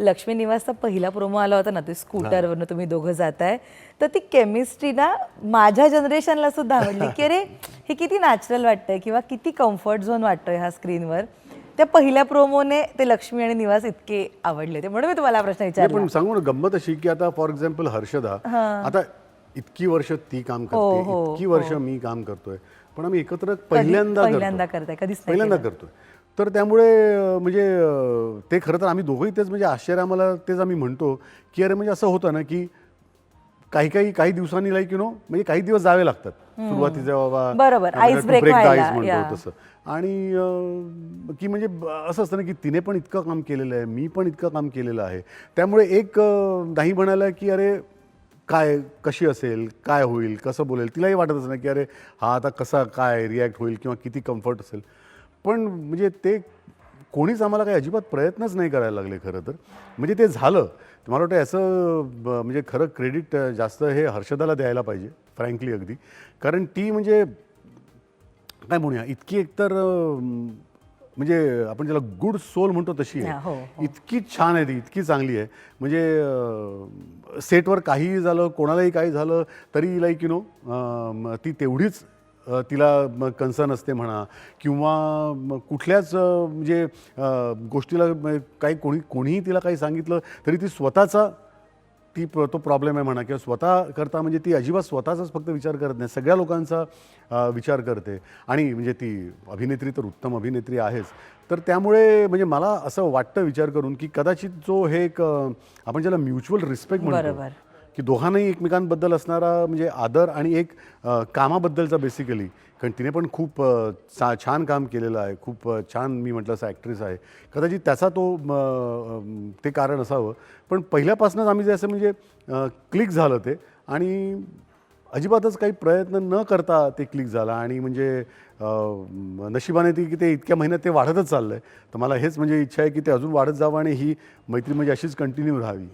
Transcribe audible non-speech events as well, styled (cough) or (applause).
लक्ष्मी निवासचा पहिला प्रोमो आला होता ना ते स्कूटरवरनं तुम्ही दोघं जाताय. तर ती केमिस्ट्री ना माझ्या जनरेशनला सुद्धा आवडली. (laughs) की अरे हे किती नॅचरल वाटतंय किंवा किती कम्फर्ट झोन वाटतोय ह्या स्क्रीनवर त्या पहिल्या प्रोमोने ते लक्ष्मी आणि निवास इतके आवडले ते म्हणून मी तुम्हाला हा प्रश्न विचारला पण सांगू ना गंमत अशी की आता फॉर एक्झाम्पल हर्षदा. आता इतकी वर्ष ती काम करते हो, इतकी वर्ष मी काम करतोय. पण आम्ही एकत्र पहिल्यांदा पहिल्यांदा करतोय. कधीच पहिल्यांदा करतोय. तर त्यामुळे म्हणजे ते खरं तर आम्ही दोघंही तेच म्हणजे आश्चर्य आम्हाला तेच आम्ही म्हणतो की अरे म्हणजे असं होतं ना की काही काही काही दिवसांनी लाईक यु नो म्हणजे काही दिवस जावे लागतात. सुरुवातीच्या बाबा बरोबर, म्हणतो. तसं. आणि की म्हणजे असं असतं ना की तिने पण इतकं काम केलेलं आहे मी पण इतकं काम केलेलं आहे. त्यामुळे एक नाही म्हणायला की अरे काय कशी असेल काय होईल कसं बोलेल तिलाही वाटत असं ना की अरे हा आता कसा काय रिॲक्ट होईल किंवा किती कम्फर्ट असेल. पण म्हणजे ते कोणीच आम्हाला काही अजिबात प्रयत्नच नाही करायला लागले खरं तर. म्हणजे ते झालं. मला वाटतं याचं म्हणजे खरं क्रेडिट जास्त हे हर्षदाला द्यायला पाहिजे फ्रँकली अगदी. कारण ती म्हणजे काय म्हणूया इतकी एकतर म्हणजे आपण ज्याला गुड सोल म्हणतो तशी हा, हो, आहे इतकी छान आहे ती इतकी चांगली आहे. म्हणजे सेटवर काहीही झालं कोणालाही काही झालं तरी लाईक यु नो ती तेवढीच तिला कन्सर्न असते म्हणा किंवा कुठल्याच म्हणजे गोष्टीला काही कोणी कोणीही तिला काही सांगितलं तरी ती स्वतःचा ती तो प्रॉब्लेम आहे म्हणा किंवा स्वतः करता म्हणजे ती अजिबात स्वतःचाच फक्त विचार करत नाही. सगळ्या लोकांचा विचार करते. आणि म्हणजे ती अभिनेत्री तर उत्तम अभिनेत्री आहेच. तर त्यामुळे म्हणजे मला असं वाटतं विचार करून की कदाचित जो हे एक आपण ज्याला म्युच्युअल रिस्पेक्ट म्हणतो की दोघांनाही एकमेकांबद्दल असणारा म्हणजे आदर आणि एक कामाबद्दलचा बेसिकली कारण तिने पण खूप चा छान काम केलेलं आहे. खूप छान मी म्हटलं असं ॲक्ट्रेस आहे. कदाचित त्याचा तो ते कारण असावं. पण पहिल्यापासूनच आम्ही जे असं म्हणजे क्लिक झालं ते. आणि अजिबातच काही प्रयत्न न करता ते क्लिक झालं. आणि म्हणजे नशिबाने ती की ते इतक्या महिन्यात ते वाढतच चाललं आहे तर मला हेच म्हणजे इच्छा आहे की ते अजून वाढत जावं आणि ही मैत्री म्हणजे अशीच कंटिन्यू राहावी.